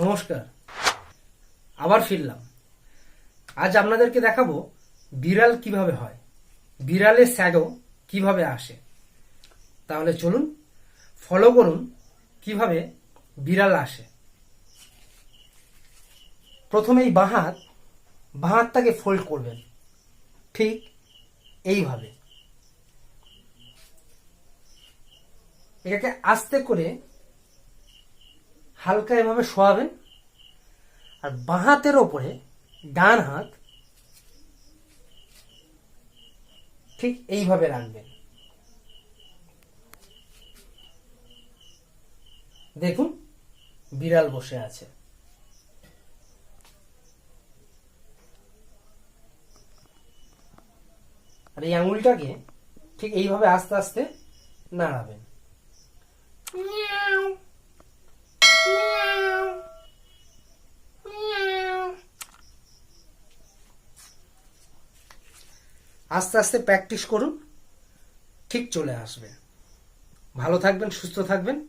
নমস্কার। আবার ফিরলাম। আজ আপনাদেরকে দেখাবো বিড়াল কীভাবে হয়, বিড়ালের স্যাডো কীভাবে আসে। তাহলে চলুন ফলো করুন কীভাবে বিড়াল আসে। প্রথমে এই বাঁহাত, বাঁহাতটাকে ফোল্ড করবেন। ঠিক এইভাবে। এটাকে আস্তে করে হালকা এভাবে শোয়াবেন। আর বাঁ হাতের ওপরে ডান হাত ঠিক এইভাবে রাখবেন। দেখুন, বিড়াল বসে আছে। আর এই আঙুলটাকে ঠিক এইভাবে আস্তে আস্তে নাড়াবেন। আস্তে আস্তে প্র্যাকটিস করুন ঠিক চলে আসবে। ভালো থাকবেন সুস্থ থাকবেন।